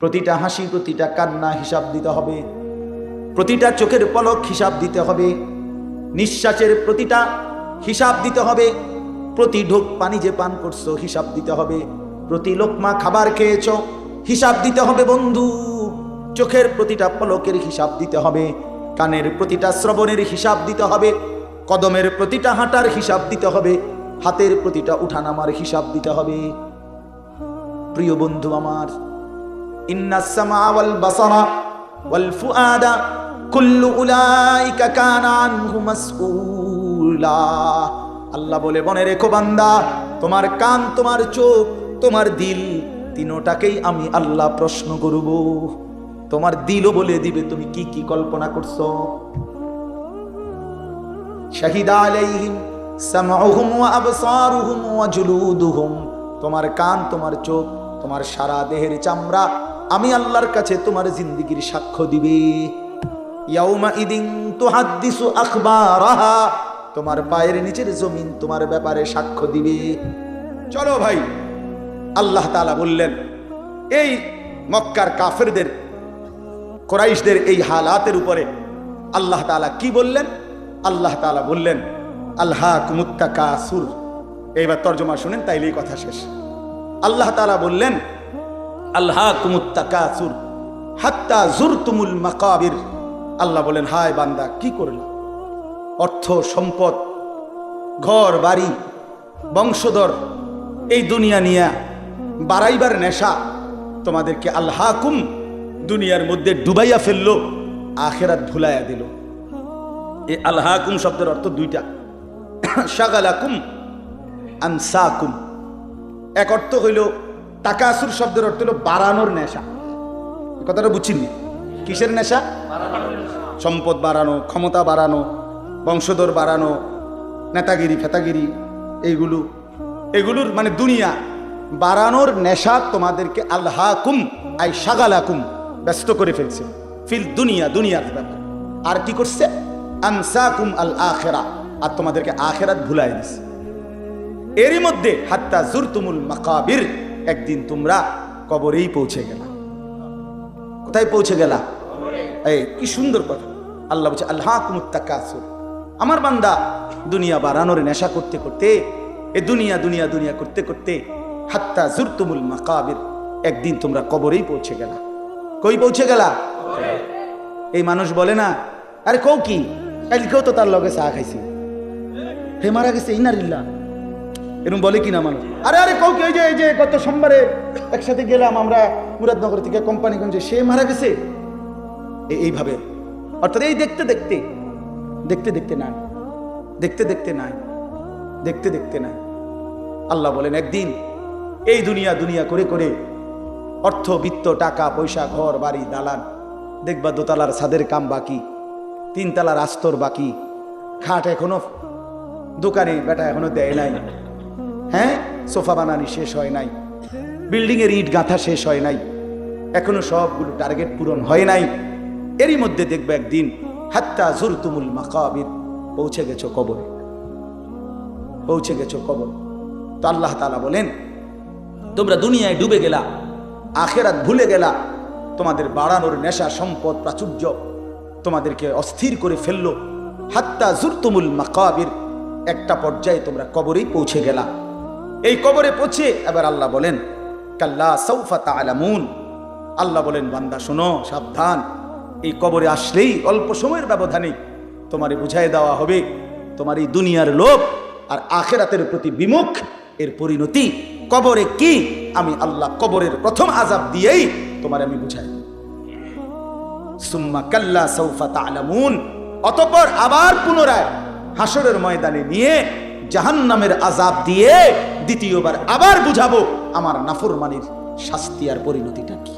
প্রতিটা হাসি, প্রতিটা কান্না হিসাব দিতে হবে। প্রতিটা চোখের পলক হিসাব দিতে হবে। নিঃশ্বাসের প্রতিটা হিসাব দিতে হবে। প্রতি ঢোক পানি যে পান করছ, হিসাব দিতে হবে। প্রতি লোকমা খাবার খেয়েছ, হিসাব দিতে হবে বন্ধু। চোখের প্রতিটা পলকের হিসাব দিতে হবে। কানের প্রতিটা শ্রবণের হিসাব দিতে হবে। কদমের প্রতিটা হাঁটার হিসাব দিতে হবে। হাতের প্রতিটা উঠানামার হিসাব দিতে হবে। প্রিয় বন্ধু আমার ইন্নাস সামা ওয়াল বাসারা ওয়াল ফুআদা কুল্লু উলাইকা কানা আনহু আল্লাহ বলে, মনে রেখো বান্দা, তোমার কান, তোমার চোখ, তোমার দিল, তিনোটাকেই আমি আল্লাহ প্রশ্ন করব। তোমার দিলও বলে দিবে, তুমি কি কি কল্পনা করছ? শাহিদা আলাইহিম সামউহুম ওয়া আবসারুহুম ওয়া জুলুদুহুম। তোমার কান, তোমার চোখ, তোমার সারা দেহের চামড়া আমি আল্লাহর কাছে তোমার জিন্দিগির সাক্ষ্য দিবে। তোমার পায়ের নিচের জমিন তোমার ব্যাপারে সাক্ষ্য দিবে। চলো ভাই, আল্লাহ তালা বললেন, এই মক্কার কাফেরদের, কোরাইশদের এই হালাতের উপরে আল্লাহ তাআলা কি বললেন? আল্লাহ তাআলা বললেন আল্লাহ কুমুত্তাকা সুর এইবার তর্জমা শুনেন, তাইলেই কথা শেষ। আল্লাহ তালা বললেন আল্লাহ কুমুত্তাকা সুর হাত্তা জুর তুমুল মাকাবির। আল্লাহ বলেন, হায় বান্দা, কি করল? অর্থ, সম্পদ, ঘর, বাড়ি, বংশধর, এই দুনিয়া নিয়া বাড়াইবার নেশা তোমাদেরকে আল্লাহাকুম দুনিয়ার মধ্যে ডুবাইয়া ফেলল, আখেরাত ভুলাইয়া দিল। এই আল্লাহাকুম শব্দের অর্থ দুইটা। শাগালাকুম আনসাকুম। এক অর্থ হইল টাকাসুর শব্দের অর্থ হলো বাড়ানোর নেশা। কথাটা বুঝছিনি? কিসের নেশা? সম্পদ বাড়ানো, ক্ষমতা বাড়ানো, বংশধর বাড়ানো, নেতাগিরি, ফেতাগিরি, এইগুলো। এগুলোর মানে দুনিয়া। বাড়ানোর নেশা তোমাদেরকে আল্লাহাকুম আই সাগালাকুম, ব্যস্ত করে ফেলছে। ফিল দুনিয়া, দুনিয়ার ব্যাপার। আর কি করছে? আনসাকুম আল আখেরা। আর তোমাদেরকে আখেরাত ভুলাই দিছে। এরই মধ্যে হাত্তা জুরতুমুল মাকাবির একদিন তোমরা কবরেই পৌঁছে গেলা। কোথায় পৌঁছে গেলা? এই, কি সুন্দর কথা। আল্লাহ বলছে আল্লাহ কুমুত্তাকাসুর আমার বান্দা দুনিয়া বাড়ানোর নেশা করতে করতে, এ দুনিয়া দুনিয়া দুনিয়া করতে করতে, হাত্তা জুরতুমুল মাকাবির, একদিন তোমরা কবরেই পৌঁছে গেলা। কই পৌঁছে গেলা? এই মানুষ বলে না, আরে কৌ কি? কালকেও তো তার লগে চা খাইছি। হে মারা গেছে ইনারিল্লা এরকম বলে কিনা মানুষ? আরে আরে কৌ কি ওই যে, এই যে গত সোমবারে একসাথে গেলাম আমরা মুরাদনগর থেকে কোম্পানিগঞ্জে, সে মারা গেছে? এইভাবে। অর্থাৎ এই দেখতে দেখতে দেখতে দেখতে নাই। দেখতে দেখতে নাই। দেখতে দেখতে নাই। আল্লাহ বলেন, একদিন এই দুনিয়া দুনিয়া করে করে অর্থ, বিত্ত, টাকা, পয়সা, ঘর, বাড়ি, দালান, দেখবা দোতলার ছাদের কাম বাকি, তিনতলার আস্তর বাকি, খাট এখনও দোকানে বেটা এখনও দেয় নাই। হ্যাঁ? সোফা বানানি শেষ হয় নাই। বিল্ডিং এর ইট গাঁথা শেষ হয় নাই। এখনও সবগুলো টার্গেট পূরণ হয় নাই। এরই মধ্যে দেখবে একদিন, হাত্তা জুরতুমুল মাকাবির, পৌঁছে গেছো কবরে। পৌঁছে গেছো কবর। তো আল্লাহ তাআলা বলেন, তোমরা দুনিয়ায় ডুবে গেলা, আখেরাত ভুলে গেলা। তোমাদের বাড়ানোর নেশা, সম্পদ, প্রাচুর্য তোমাদেরকে অস্থির করে ফেলল। হাত্তা জুরতুমুল মাকাবির, একটা পর্যায়ে তোমরা কবরেই পৌঁছে গেলা। এই কবরে পৌঁছে এবার আল্লাহ বলেন, কাল্লা সৌফা তালামুন আল্লাহ বলেন, বান্দা, শোনো, সাবধান। এই কবরে আসলেই অল্প সময়ের ব্যবধানে তোমারে বুঝাই দেওয়া হবে। তোমার এই দুনিয়ার লোভ আর আখেরাতের প্রতি বিমুখ, এর পরিণতি কবরে কি? আমি আল্লাহ কবরের প্রথম আজাব দিয়েই তোমার আমি বুঝাই। সুম্মা কাল্লা সৌফা তালামুন অতপর আবার পুনরায় হাসরের ময়দানে নিয়ে জাহান্নামের আজাব দিয়ে দ্বিতীয়বার আবার বুঝাবো আমার নাফরমানির শাস্তি আর পরিণতিটা কি।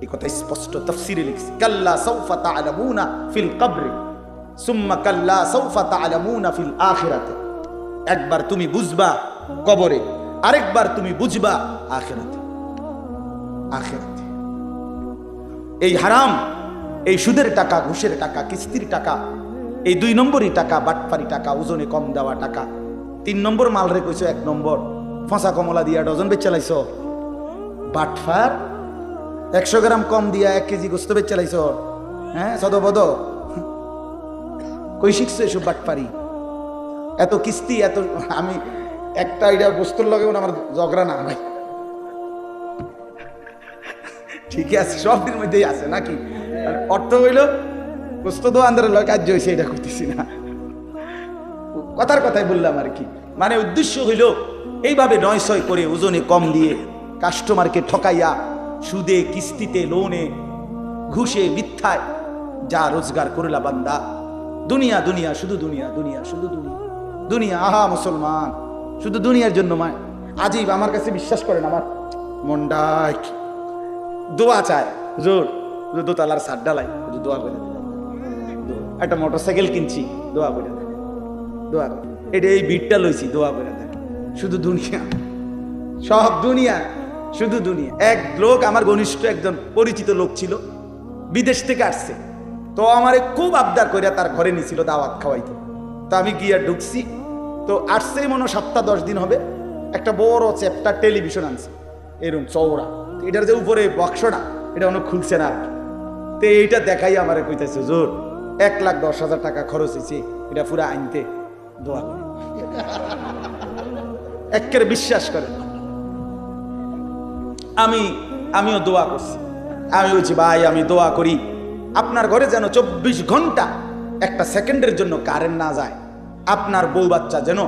এই কথা স্পষ্ট তফসিরে লিখছি। কাল্লা সৌফা তালামুনা ফিল কবরে, সুম্মা কাল্লা সৌফা তালামুনা ফিল একবার তুমি বুঝবা কবরে, আরেকবার তুমি বুঝবা আখিরাতে। আখিরাতে। এই হারাম, এই সুদের টাকা, ঘুষের টাকা, কিস্তির টাকা এই দুই নম্বরই টাকা বাটপারি টাকা, ওজনে কম দেওয়া টাকা। তিন নম্বর মাল রে কইছো এক নম্বর। ফসা কমলা দিয়া ডজন বেচ চালাইছ বাটফার একশো গ্রাম কম দিয়া এক কেজি গোস্ত বেচ চালাইছ হ্যাঁ সদবদ কই শিখছো এসব বাটপারি এত কিস্তি, এত আমি একটা এটা বস্তুর লগে আমার ঝগড়া না ভাই ঠিকই আছে সবটির মধ্যেই আছে নাকি? অর্থ হইল আন্দারের লয় কার্য হয়েছে এটা করতেছি না। কথার কথাই বললাম আর কি। মানে উদ্দেশ্য হইল, এইভাবে নয় ছয় করে ওজনে কম দিয়ে কাস্টমারকে ঠকাইয়া, সুদে, কিস্তিতে লোনে ঘুষে, মিথ্যায় যা রোজগার করলা বান্দা। দুনিয়া দুনিয়া, শুধু দুনিয়া দুনিয়া, শুধু দুনিয়া। দুনিয়া, আহা, মুসলমান। শুধু দুনিয়ার জন্য মা আজীব আমার কাছে বিশ্বাস করেন আমার মন্ডাই দোয়া চায়। জোর দোতলার সার ডালাই দোয়া করে। একটা মোটর সাইকেল কিনছি, দোয়া করে দেন। দোয়া এটা এই বিটটা লইছি, দোয়া করে দেন। শুধু দুনিয়া। সব দুনিয়া, শুধু দুনিয়া। এক লোক আমার ঘনিষ্ঠ একজন পরিচিত লোক ছিল, বিদেশ থেকে আসছে। তো আমারে খুব আবদার করিয়া তার ঘরে নিছিল দাওয়াত খাওয়াইতে। তো আমি গিয়া ঢুকছি। তো আসছেই মনে সপ্তাহ দশ দিন হবে। একটা বড় চ্যাপ্টার টেলিভিশন আনছে। এরকম তো এটার যে উপরে বক্সটা, এটা অনেক খুলছে না আর। তো এইটা দেখাই আমার কইতেছে, জোর এক লাখ দশ হাজার টাকা খরচ হয়েছে। এটা পুরা আনতে দোয়া করে একের বিশ্বাস করে আমি, আমিও দোয়া করছি। আমি বলছি, ভাই, আমি দোয়া করি। আপনার ঘরে যেন চব্বিশ ঘণ্টা একটা সেকেন্ডের জন্য কারেন্ট না যায়। আপনার বউ বাচ্চা যেন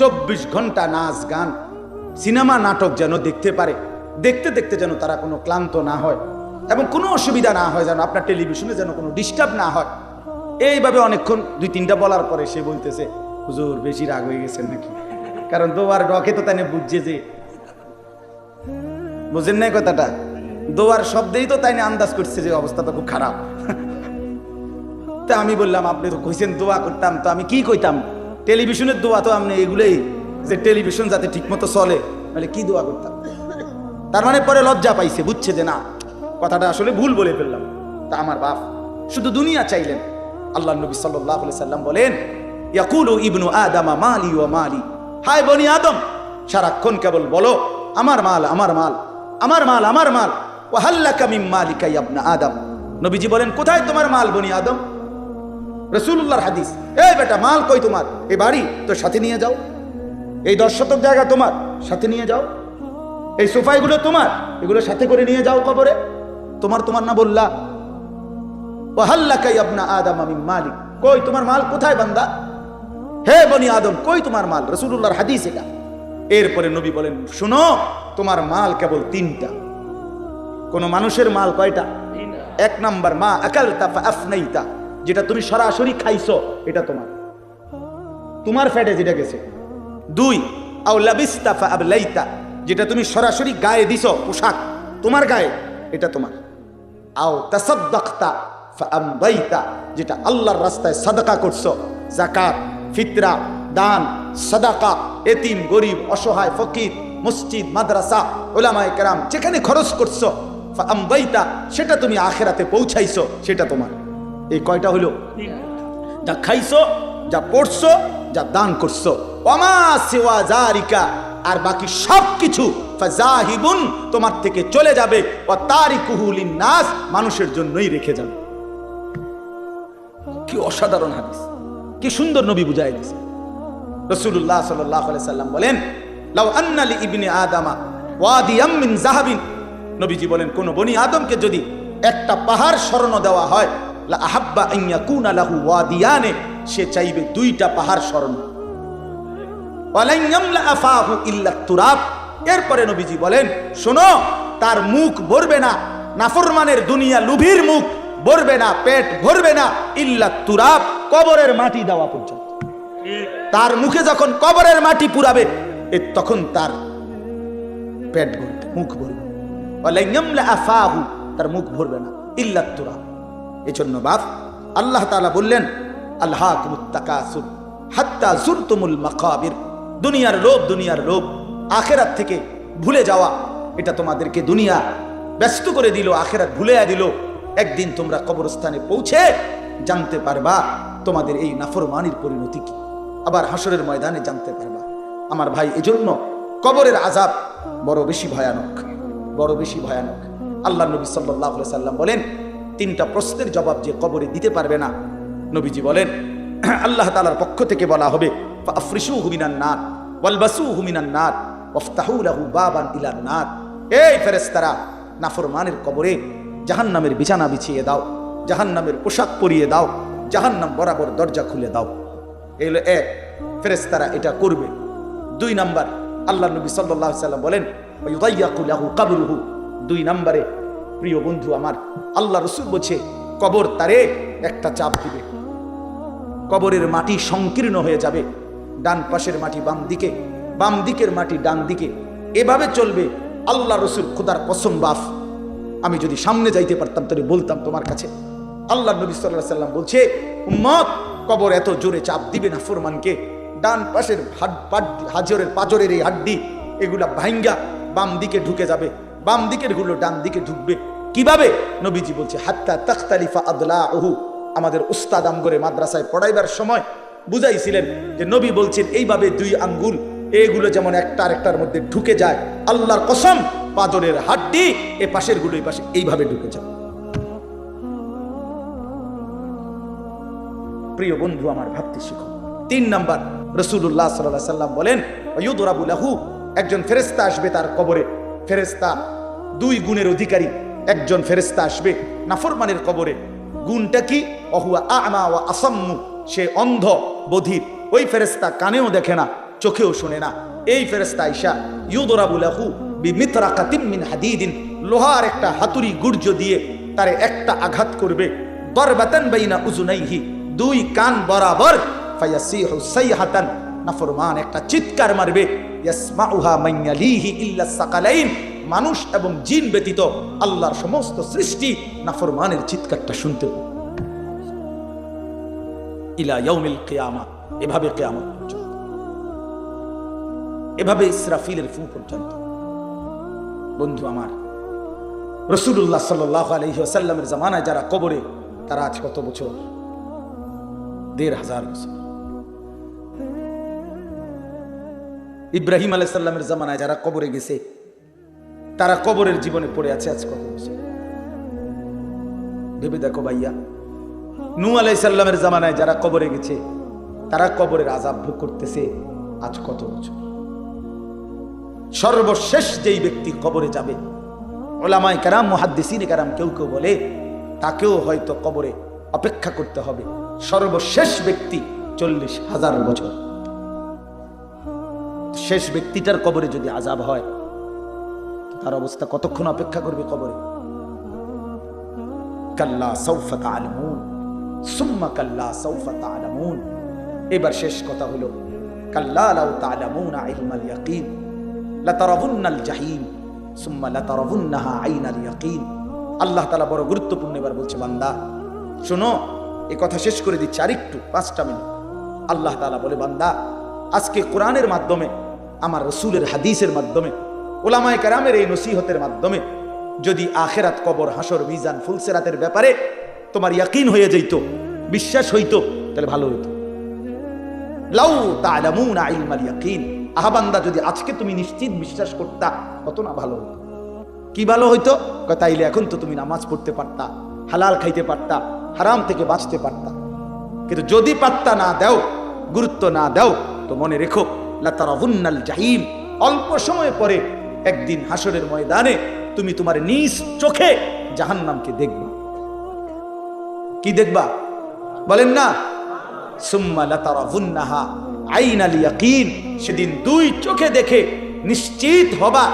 চব্বিশ ঘণ্টা নাচ, গান, সিনেমা, নাটক যেন দেখতে পারে। দেখতে দেখতে যেন তারা কোনো ক্লান্ত না হয় এবং কোনো অসুবিধা না হয়, যেন আপনার টেলিভিশনে যেন কোনো ডিস্টার্ব না হয়। এইভাবে অনেকক্ষণ দুই তিনটা বলার পরে সে বলতেছে, হুজুর, বেশি রাগ হয়ে গেছেন নাকি? কারণ দোয়ার ডকে তো তাই বুঝছে যে, বুঝেন নাই কথাটা? দোয়ার শব্দেই তো তাই আন্দাজ করছে যে অবস্থা তো খুব খারাপ। তা আমি বললাম, আপনি তো কইছেন দোয়া করতাম, তো আমি কি কইতাম? টেলিভিশনের দোয়া তো আপনি এগুলোই, যে টেলিভিশন যাতে ঠিকমতো চলে। মানে কি দোয়া করতাম? তার মানে পরে লজ্জা পাইছে, বুঝছে যে না, কথাটা আসলে ভুল বলে ফেললাম। তা আমার বাপ, শুধু দুনিয়া চাইলেন। আল্লাহ নবী সাল্লাহ সাল্লাম বলেন, ইয়াকুলু ইবনু আদামা মালি ও মালি। হায় বনি আদম, সারাক্ষণ কেবল বলো, আমার মাল আমার মাল আমার মাল আমার মাল। ও হাল্লাকা কামিম মালিকা ইয়াবনা আদম। নবীজি বলেন, কোথায় তোমার মাল বনি আদম? রসুল্লাহর হাদিস, এই বেটা, মাল কই তোমার? এই বাড়ি তো সাথে নিয়ে যাও। এই দশ শতক জায়গা তোমার, সাথে নিয়ে যাও। এই সোফাইগুলো তোমার, এগুলো সাথে করে নিয়ে যাও কবরে। তোমার তোমার না বললা আদম, আমি মালিক। কই, তোমার মাল কোথায় বনি আদম, কই তোমার মাল? এরপরে নবী বলেন, শুনো, তোমার মাল কেবল তিনটা। কোন মানুষের মাল কয়টা? এক নাম্বার মা তাফা যেটা তুমি সরাসরি খাইছো, এটা তোমার। তোমার ফ্যাটে যেটা গেছে। দুই, আও যেটা তুমি সরাসরি গায়ে দিছো, পোশাক, তোমার গায়ে, এটা তোমার। আও ফাআমদাইতা যেটা আল্লাহর রাস্তায় সাদাকা করছ। যাকাত, ফিতরা, দান, সাদাকা, এতিম, গরিব, অসহায়, ফকির, মসজিদ, মাদ্রাসা ওলামায়ে কেরাম, যেখানে খরচ করছ ফাআমদাইতা সেটা তুমি আখেরাতে পৌঁছাইছো, সেটা তোমার। এই কয়টা হলো? যা খাইছো, যা পড়ছো, যা দান করছ। অমা আর বাকি সব কিছু তোমার থেকে চলে যাবে। ও তারিকুহুলিন নাস মানুষের জন্যই রেখে যাবে। কি অসাধারণ হাদিস, কি সুন্দর নবী বুঝাই দিছে রসুল্লাহ সাল্লাম বলেন, লাউ আন্নালি আদামা জাহাবিন নবীজি বলেন, কোন বনি আদমকে যদি একটা পাহাড় স্মরণ দেওয়া হয়, লা আহাব্বা কুনা লাহু ওয়াদিয়ানে, সে চাইবে দুইটা পাহাড় স্মরণ এরপরে নবীজি বলেন, শোনো, তার মুখ ভরবে না, নাফরমানের দুনিয়া লুভির মুখ ভরবে না, পেট ভরবে না, ইল্লা তুরাব, কবরের মাটি দেওয়া পর্যন্ত। তার মুখে যখন কবরের মাটি পুরাবে তখন তার পেট ভরবে, মুখ ভরবে। তার মুখ ভরবে না, ইল্লা তুরাব। এজন্য বাপ, আল্লাহ তাআলা বললেন আল্লাহ কুমুত্তাকাসুর হাত্তা জুরতুমুল মাকাবির। দুনিয়ার লোভ দুনিয়ার লোভ, আখেরাত থেকে ভুলে যাওয়া, এটা তোমাদেরকে দুনিয়া ব্যস্ত করে দিল, আখেরাত ভুলে দিল। একদিন তোমরা কবরস্থানে পৌঁছে জানতে পারবা তোমাদের এই নাফরমানির পরিণতি কি। আবার হাসরের ময়দানে জানতে পারবা। আমার ভাই, এজন্য কবরের আজাব বড় বেশি ভয়ানক, বড় বেশি ভয়ানক। আল্লাহ নবী সাল্লাহ সাল্লাম বলেন, তিনটা প্রশ্নের জবাব যে কবরে দিতে পারবে না, নবীজি বলেন, আল্লাহ তালার পক্ষ থেকে বলা হবে আফরিসু হুমিনান নাথ ওয়ালবাসু হুমিনান নাথ ওফতাহু লাহু বাবান ইলান নাথ এই ফেরেস্তারা নাফরমানের কবরে জাহান্নামের বিছানা বিছিয়ে দাও জাহান নামের পোশাক পরিয়ে দাও জাহান নাম বরাবর দরজা খুলে দাও। এগুলো এক ফেরেস্তারা এটা করবে। দুই নাম্বার আল্লাহ নবী সাল্লাহ সাল্লাম বলেন কাবরুহু। দুই নাম্বারে, প্রিয় বন্ধু আমার, আল্লাহ রসুল বলছে, কবর তারে একটা চাপ দিবে। কবরের মাটি সংকীর্ণ হয়ে যাবে। ডান পাশের মাটি বাম দিকে, বাম দিকের মাটি ডান দিকে। এভাবে চলবে, আল্লাহ রসুল খুদার কসম বাফ। আমি যদি সামনে যাইতে পারতাম, তাহলে বলতাম তোমার কাছে। আল্লাহ নবী সাল্লাহ সাল্লাম বলছে, উম্মত, কবর এত জোরে চাপ দিবে না ফরমানকে। ডান পাশের হাজরের পাজরের এই হাড্ডি, এগুলা ভাইঙ্গা, বাম দিকে ঢুকে যাবে। বাম দিকেরগুলো ডান দিকে ঢুকবে। কীভাবে? নবীজি বলছে, হাত্তা তখতালিফা আদলা ওহু আমাদের উস্তাদ আমগরে মাদ্রাসায় পড়াইবার সময় বুঝাইছিলেন যে নবী বলছেন, এইভাবে দুই আঙ্গুল, এগুলো যেমন একটা আরেকটার মধ্যে ঢুকে যায়, আল্লাহর কসম পাদরের হাড্ডি এ পাশেরগুলো পাশে এইভাবে ঢুকে যায় প্রিয় বন্ধু, আমার ভাবতে শিখো। তিন নাম্বার রসুল্লাহ সাল্লাহ সাল্লাম বলেন ইউদরাবুলাহু একজন ফেরেস্তা আসবে তার কবরে। ফেরেস্তা দুই গুণের অধিকারী, একজন ফেরেস্তা আসবে নাফরমানের কবরে। গুণটা কি? অহুয়া আমা ওয়া আসাম্মু, সে অন্ধ, বধির। ওই ফেরেস্তা কানেও দেখে না, চোখেও শোনে না। এই ফেরেস্তা আইসা ইউদরাবুলাহু লোহার একটা হাতুড়ি গুর্জ দিয়ে তারে একটা আঘাত করবে। দুই কান বরাবর নাফরমান, একটা চিৎকার মারবে। মানুষ এবং জিন ব্যতীত আল্লাহর সমস্ত সৃষ্টি নাফরমানের চিৎকারটা শুনতে এভাবে পর্যন্ত। এভাবে ইসরাফিলের ফু পর্যন্ত। বন্ধু আমার রসুল্লাহ সাল্লাহ জামানায় যারা কবরে, তারা আজ কত বছর? দেড় হাজার বছর। ইব্রাহিম আলাইসাল্লামের জামানায় যারা কবরে গেছে, তারা কবরের জীবনে পড়ে আছে আজ কত বছর? ভেবে দেখো ভাইয়া নু আলাইসাল্লামের জামানায় যারা কবরে গেছে, তারা কবরের আজাব ভোগ করতেছে আজ কত বছর? সর্বশেষ যেই ব্যক্তি কবরে যাবে, ওলামায় কারাম, মহাদ্দিসিন কারাম কেউ কেউ বলে, তাকেও হয়তো কবরে অপেক্ষা করতে হবে। সর্বশেষ ব্যক্তি চল্লিশ হাজার বছর। শেষ ব্যক্তিটার কবরে যদি আজাব হয় তার অবস্থা কতক্ষণ অপেক্ষা করবে কবরে? কাল্লা সৌফা তালামুন সুম্মা কাল্লা সৌফা তালামুন এবার শেষ কথা হলো, কাল্লা লাউ তালামুন ইলমাল ইয়াকিন। লাতারাবুন্নাল জাহিম, সুম্মা লাতারাবুন্নাহা আইনাল ইয়াকিন। আল্লাহ তাআলা বড় গুরুত্বপূর্ণ এবার বলছে, বান্দা, শোনো এই কথা শেষ করে দিচ্ছি আরেকটু, পাঁচটা মিনিট। আল্লাহ তাআলা বলে, বান্দা, আজকে কোরআনের মাধ্যমে, আমার রসুলের হাদিসের মাধ্যমে, ওলামায়ে কেরামের এই নসিহতের মাধ্যমে, যদি আখেরাত কবর হাসর মিজান, ফুলসেরাতের ব্যাপারে তোমার ইয়াকিন হয়ে যেত বিশ্বাস হইতো, তাহলে ভালো হইতো। লাউ তালামুনা ইলমাল ইয়াকিন। আহাবান্দা যদি আজকে তুমি নিশ্চিত বিশ্বাস করতা, কত না ভালো হতো কি ভালো হইতো? তাইলে এখন তো তুমি নামাজ পড়তে পারতা, হালাল খাইতে পারতা, হারাম থেকে বাঁচতে পারতা। কিন্তু যদি পাত্তা না দাও, গুরুত্ব না দাও, তো মনে রেখো লাতারাহুন্নাল জাহিম। অল্প সময় পরে একদিন হাসরের ময়দানে তুমি তোমার নিজ চোখে জাহান্নামকে দেখবা। কি দেখবা? বলেন না, সুম্মা লাতারাহুন্নাহা আইনাল ইয়াকিন, সেদিন দুই চোখে দেখে নিশ্চিত হবা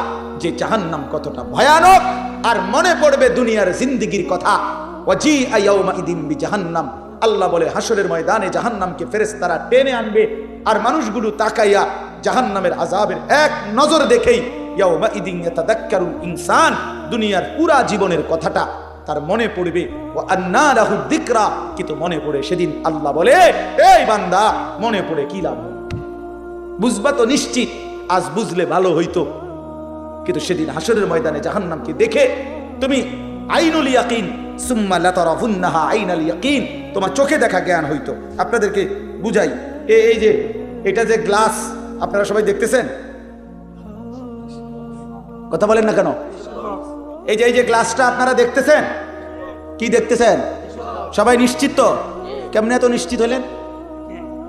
যে জাহান্নাম কতটা ভয়ানক। আর মনে পড়বে দুনিয়ার জিন্দিগির কথা। ওয়াজি আয়াউমা ইদিন বি জাহান্নাম আল্লাহ বলে হাসরের ময়দানে জাহান্নামকে ফেরেশতারা টেনে আনবে আর মানুষগুলো তাকাইয়া জাহান্নামের আযাবের এক নজর দেখেই ইয়াউমা ইদিন ইয়াতাদাক্কারুল ইনসান, দুনিয়ার পুরা জীবনের কথাটা তার মনে পড়বে ও আন্না কিন্তু মনে পড়ে সেদিন আল্লাহ বলে, এই বান্দা, মনে পড়ে কি লাভ বুঝবা তো নিশ্চিত, আজ বুঝলে ভালো হইতো। কিন্তু সেদিন হাসরের ময়দানে জাহান্নামকে দেখে তুমি আইনুল ইয়াকিন, সুম্মা লাতারাহুন্নাহা আইনাল ইয়াকিন। তোমার চোখে দেখা জ্ঞান হইতো। আপনাদেরকে বুঝাই এই যে, এটা যে গ্লাস, আপনারা সবাই দেখতেছেন? কথা বলেন না কেন? এই যে এই যে গ্লাসটা আপনারা দেখতেছেন? কি দেখতেছেন? সবাই নিশ্চিত তো? কেমনে এত নিশ্চিত হলেন?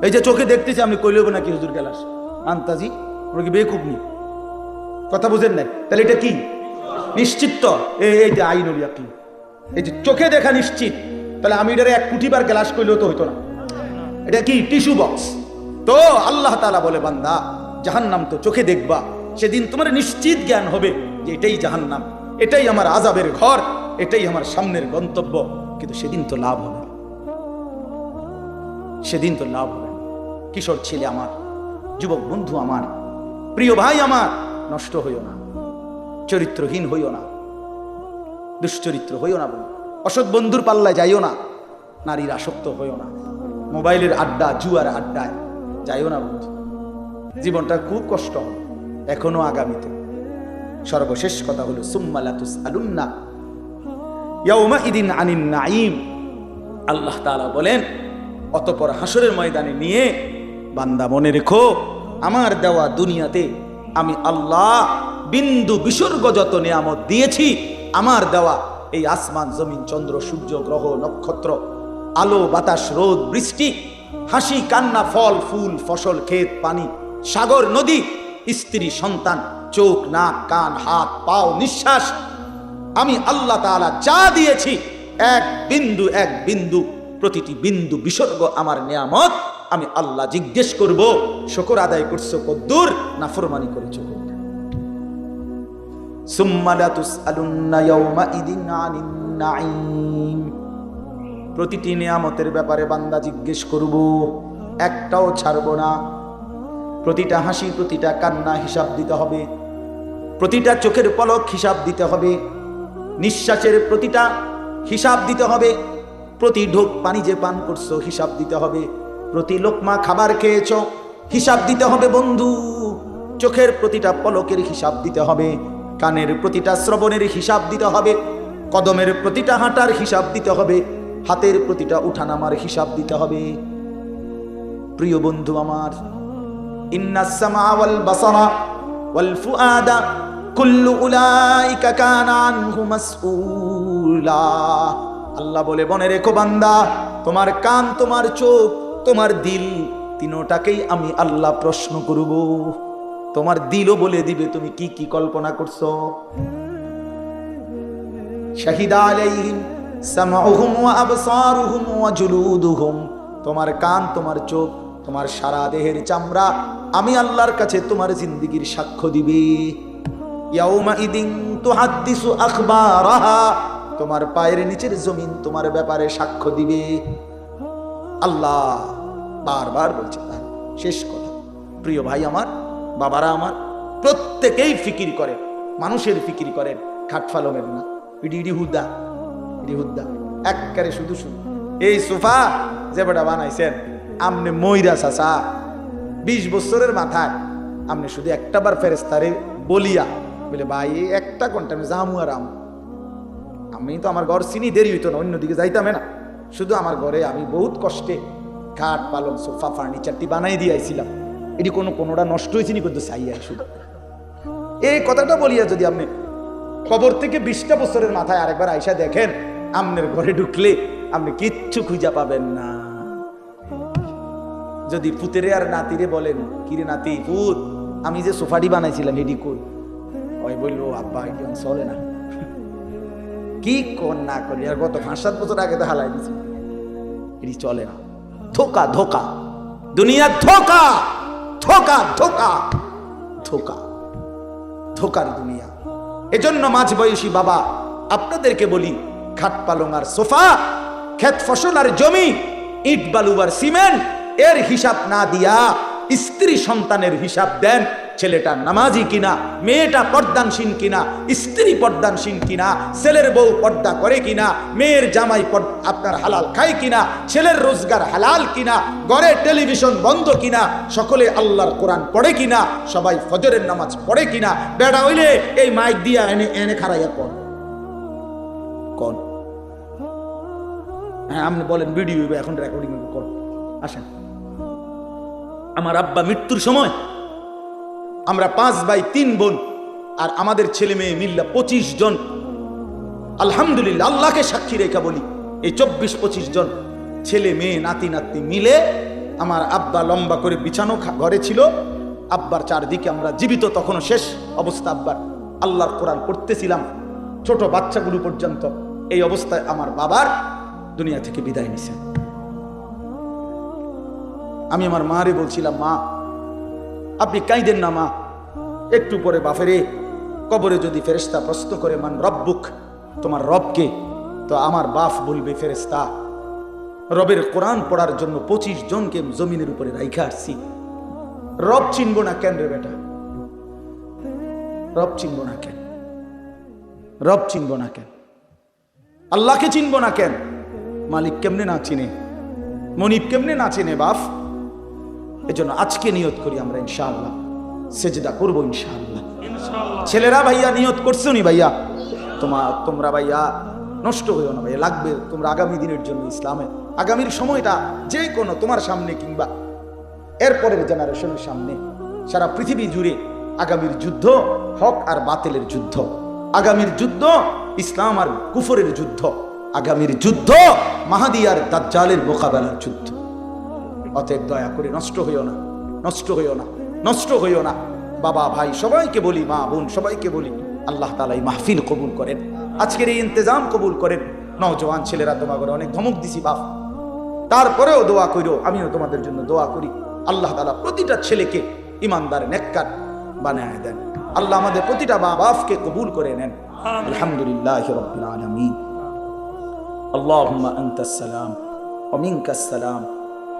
এই যে চোখে দেখতেছি আমি কইলেব নাকি হুজুর গ্লাস? আন্তাজি ওরা কি বেকুব নি কথা বুঝেন নাই? তাহলে এটা কি? নিশ্চিত তো? এই যে আইনুল ইয়াকিন। এই যে চোখে দেখা নিশ্চিত, তাহলে আমি এটারে এক কুটিবার গ্লাস করলেও তো হইতো না। এটা কি? Tissue box. তো আল্লাহ তাআলা বলে, বান্দা, জাহান্নাম তো চোখে দেখবা। সেদিন তোমার নিশ্চিত জ্ঞান হবে যে এটাই জাহান্নাম। এটাই আমার আজাবের ঘর, এটাই আমার সামনের গন্তব্য কিন্তু সেদিন তো লাভ হবে। সেদিন তো লাভ হবে। কিশোর ছেলে আমার, যুবক বন্ধু আমার, প্রিয় ভাই আমার, নষ্ট হইও না, চরিত্রহীন হইও না, দুশ্চরিত্র হইও না বন্ধু, অসৎ বন্ধুর পাল্লায় যাইও না, নারীর আসক্ত হইও না, মোবাইলের আড্ডা, জুয়ার আড্ডায় যাইও না বন্ধু জীবনটা খুব কষ্ট হবে, এখনও আগামীতে সর্বশেষ কথা হলো সুম্মালাতুস আলুন্না ইয়াউমা ইদিন আনিন নাইম আল্লাহ তাআলা বলেন, অতপর হাসরের ময়দানে নিয়ে বান্দা মনে রেখো, আমার দেওয়া দুনিয়াতে আমি আল্লাহ বিন্দু বিসর্গ যত নিয়ামত দিয়েছি, আমার দেওয়া এই আসমান, জমিন, চন্দ্র, সূর্য, গ্রহ, নক্ষত্র, আলো, বাতাস, রোদ, বৃষ্টি, হাসি, কান্না, ফল, ফুল, ফসল, ক্ষেত, পানি, সাগর, নদী স্ত্রী, সন্তান, চোখ, নাক, কান, হাত, পাও, নিঃশ্বাস। আমি আল্লাহ তাআলা যা দিয়েছি, এক বিন্দু এক বিন্দু, প্রতিটি বিন্দু বিসর্গ আমার নিয়ামত। আমি আল্লাহ জিজ্ঞেস করব, শকর আদায় করছ কদ্দুর না ফরমানি করেছ প্রতিটি নিয়ামতের ব্যাপারে বান্দা জিজ্ঞেস করব, একটাও ছাড়বো না প্রতিটা হাসি, প্রতিটা কান্না হিসাব দিতে হবে। প্রতিটা চোখের পলক হিসাব দিতে হবে। নিঃশ্বাসের প্রতিটা হিসাব দিতে হবে। প্রতি ঢোক পানি যে পান করছ, হিসাব দিতে হবে। প্রতি লোকমা খাবার খেয়েছো, হিসাব দিতে হবে বন্ধু। চোখের প্রতিটা পলকের হিসাব দিতে হবে। কানের প্রতিটা শ্রবণের হিসাব দিতে হবে। কদমের প্রতিটা হাঁটার হিসাব দিতে হবে। হাতের প্রতিটা উঠানামার হিসাব দিতে হবে। প্রিয় বন্ধু আমার আল্লাহ বলে, মনে রেখো বান্দা, তোমার কান, তোমার চোখ, তোমার দিল, তিনোটাকেই আমি আল্লাহ প্রশ্ন করব। তোমার দিলও বলে দিবে, তুমি কি কি কল্পনা করছ? শাহিদা আলাইহিম ওয়া আবসারুহুম ওয়া জুলুদুহুম। তোমার কান, তোমার চোখ তোমার সারা দেহের চামড়া আমি আল্লাহর কাছে তোমার জিন্দিগির সাক্ষ্য দিবে। তোমার পায়ের নিচের জমিন তোমার ব্যাপারে সাক্ষ্য দিবে। আল্লাহ বারবার বলছে তার শেষ কথা। প্রিয় ভাই আমার, বাবারা আমার, প্রত্যেকেই ফিকির করে, মানুষের ফিকির করেন খাটফালমের না। ইডি হুদ্দা ইডি হুদ্দা এককারে শুধু শুধু এই সোফা, যে বেটা বানাইছেন আমনে ময়রা চাচা। বিশ বছরের মাথায় আপনি শুধু একটা বার ফেরেস্তারে বলিয়া বলে, ভাই একটা কোনটা আমি জামু আর আম। আমি তো আমার ঘর চিনি, দেরি হইতো না, অন্যদিকে যাইতাম না। শুধু আমার ঘরে আমি বহুত কষ্টে খাট, পালং, সোফা, ফার্নিচারটি বানাই দিয়ে আইছিলাম। এটি কোনো কোনোটা নষ্ট হয়েছে নি কিন্তু চাইয়া শুধু। এই কথাটা বলিয়া যদি আপনি কবর থেকে বিশটা বছরের মাথায় আরেকবার আইসা দেখেন, আমনের ঘরে ঢুকলে আপনি কিচ্ছু খুঁজা পাবেন না। যদি পুতেরে আর নাতিরে বলেন, কিরে নাতি, পুত, আমি যে সোফাটি বানাইছিলাম, এটি কই? ওই বলল, আব্বা, এটি চলে না। কি কর না করি, আর গত পাঁচ সাত বছর আগে তো হালাই দিছি। এটি চলে না। ধোকা ধোকা। দুনিয়া ধোকা ধোকা ধোকা ধোকা। ধোকার দুনিয়া। এজন্য মাঝ বয়সী বাবা, আপনাদেরকে বলি, খাট পালং আর সোফা, ক্ষেত ফসল আর জমি, ইট বালু আর সিমেন্ট এর হিসাব না দিয়া স্ত্রী সন্তানের হিসাব দেন, ছেলেটা নামাজি কিনা, মেয়েটা পর্দানসীন কিনা, স্ত্রী পর্দানসীন কিনা, ছেলের বউ পর্দা করে কিনা, মেয়ের জামাই আপনার হালাল খায় কিনা, ছেলের রোজগার হালাল কিনা, ঘরে টেলিভিশন বন্ধ কিনা, সকলে আল্লাহর কোরআন পড়ে কিনা, সবাই ফজরের নামাজ পড়ে কিনা, বেড়া হইলে এই মাইক দিয়া এনে এনে খারাইয়া কর। হ্যাঁ আপনি বলেন ভিডিও এখন রেকর্ডিং কর। আসেন। আমার আব্বা মৃত্যুর সময় আমরা পাঁচ ভাই, তিন বোন আর আমাদের ছেলে মেয়ে মিল্লা পঁচিশ জন। আলহামদুলিল্লাহ, আল্লাহকে সাক্ষী রেখা বলি, এই চব্বিশ, পঁচিশ জন ছেলে মেয়ে, নাতি, নাতনি মিলে আমার আব্বা লম্বা করে বিছানো ঘরে ছিল। আব্বার চারদিকে আমরা জীবিত, তখনও শেষ অবস্থা আব্বার। আল্লাহর কোরআন পড়তেছিলাম, ছোট বাচ্চাগুলো পর্যন্ত এই অবস্থায় আমার বাবার দুনিয়া থেকে বিদায় নিছে। আমি আমার মারে বলছিলাম, মা, আপনি কাইদেন না, মা। একটু পরে বাফেরে কবরে যদি ফেরেস্তা প্রশ্ন করে, মান রব্বুক? তোমার রবকে, তো আমার বাফ বলবে ফেরেস্তা রবের কোরআন পড়ার জন্য পঁচিশ জনকে জমিনের উপরে রাইখা আসছি রব চিনব না কেন রে বেটা? রব চিনব না কেন? রব চিনব না কেন? আল্লাহকে চিনব না কেন? মালিক কেমনে না চিনে? মনিব কেমনে না চিনে বাপ? এজন্য আজকে নিয়ত করি আমরা ইনশাআল্লাহ। সেজদা করব ইনশাআল্লাহ। ছেলেরা ভাইয়া নিয়ত করছ নি ভাইয়া? তোমার তোমরা ভাইয়া নষ্ট হইও না ভাইয়া লাগবে তোমরা আগামী দিনের জন্য ইসলামে। আগামীর সময়টা যে কোনো তোমার সামনে কিংবা এরপরের জেনারেশনের সামনে। সারা পৃথিবী জুড়ে আগামীর যুদ্ধ হক আর বাতিলের যুদ্ধ। আগামীর যুদ্ধ ইসলাম আর কুফরের যুদ্ধ। আগামীর যুদ্ধ মাহাদি আর দাজ্জালের মোকাবেলার যুদ্ধ। অতএব দয়া করে নষ্ট হইও না নষ্ট হইও না নষ্ট হইও না বাবা ভাই সবাইকে বলি মা বোন সবাইকে বলি আল্লাহ তালা এই মাহফিল কবুল করেন আজকের এই ইন্তজাম কবুল করেন নওজওয়ান ছেলেরা তোমাকে অনেক ধমক দিছি বাপ তারপরেও দোয়া করিও আমিও তোমাদের জন্য দোয়া করি আল্লাহ তালা প্রতিটা ছেলেকে ইমানদার নেককার বানায় দেন আল্লাহ আমাদের প্রতিটা মা বাপকে কবুল করে নেন আলহামদুলিল্লাহ রবিল আলমিন اللهم أنت السلام ومنك السلام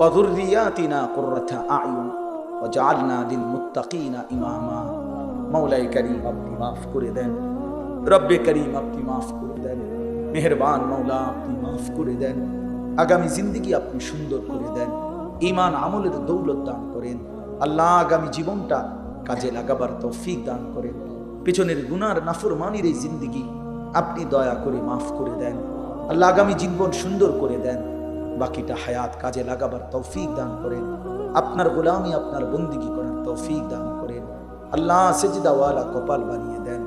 وذرياتنا قرة أعين وجعلنا للمتقين إماما مولاي كريم আপনি মাফ করে দেন রব্বে করিম আপনি মাফ করে দেন মেহেরবান মৌলা আপনি মাফ করে দেন আগামী জিন্দিগি আপনি সুন্দর করে দেন ইমান আমলের দৌলত দান করেন আল্লাহ আগামী জীবনটা কাজে লাগাবার তৌফিক দান করেন পিছনের গুনার নাফরমানির এই জিন্দিগি আপনি দয়া করে মাফ করে দেন আল্লাহ আগামী জীবন সুন্দর করে দেন বাকিটা হায়াত কাজে লাগাবার তৌফিক দান করেন। আপনার গোলামি, আপনার বন্দিগি করার তৌফিক দান করেন। আল্লাহ সেজদাওয়ালা কপাল বানিয়ে দেন।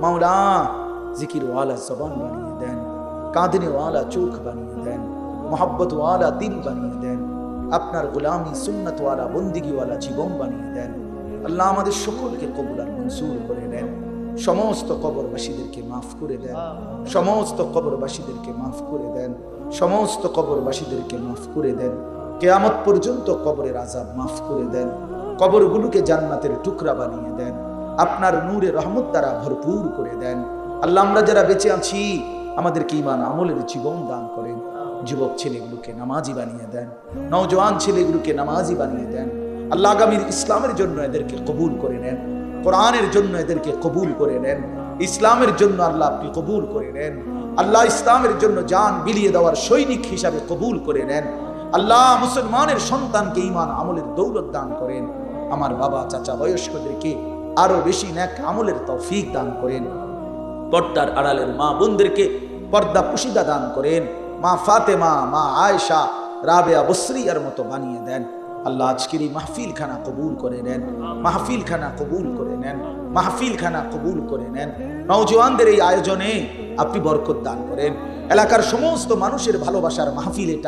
মাওলা জিকিরওয়ালা জবান বানিয়ে দেন। কাঁদনেওয়ালা চোখ বানিয়ে দেন। মোহাব্বতওয়ালা দিল বানিয়ে দেন। আপনার গোলামি, সুন্নতওয়ালা বন্দিগিওয়ালা জীবন বানিয়ে দেন। আল্লাহ আমাদের সকলকে কবুল আর মঞ্জুর করে নেন। সমস্ত কবরবাসীদেরকে মাফ করে দেন। সমস্ত কবরবাসীদেরকে মাফ করে দেন। সমস্ত কবরবাসীদেরকে মাফ করে দেন। কেয়ামত পর্যন্ত কবরের আজাব মাফ করে দেন। কবরগুলোকে জান্নাতের টুকরা বানিয়ে দেন। আপনার নূরে রহমত দ্বারা ভরপুর করে দেন। আল্লাহ আমরা যারা বেঁচে আছি আমাদেরকে ইমান আমলের জীবন দান করেন। যুবক ছেলেগুলোকে নামাজি বানিয়ে দেন। নওজোয়ান ছেলেগুলোকে নামাজি বানিয়ে দেন। আল্লাহ আগামীর ইসলামের জন্য এদেরকে কবুল করে নেন। কোরআনের জন্য এদেরকে কবুল করে নেন। ইসলামের জন্য আল্লাহ আপনি কবুল করে নেন। আল্লাহ ইসলামের জন্য জান বিলিয়ে দেওয়ার সৈনিক হিসাবে কবুল করে নেন। আল্লাহ মুসলমানের সন্তানকে ইমান আমলের দৌলত দান করেন। আমার বাবা, চাচা বয়স্কদেরকে আরও বেশি ন্যাক আমলের তৌফিক দান করেন। পর্দার আড়ালের মা বোনদেরকে পর্দা পুশিদা দান করেন। মা ফাতেমা, মা আয়েশা, রাবেয়া, বসরিয়ার মতো বানিয়ে দেন। আল্লাহ আজকের এই মাহফিল খানা কবুল করে নেন মাহফিল খানা কবুল করে নেন মাহফিল খানা কবুল করে নেন। নওজওয়ানদের এই আয়োজনে আপনি বরকত দান করেন। এলাকার সমস্ত মানুষের ভালোবাসার মাহফিল এটা।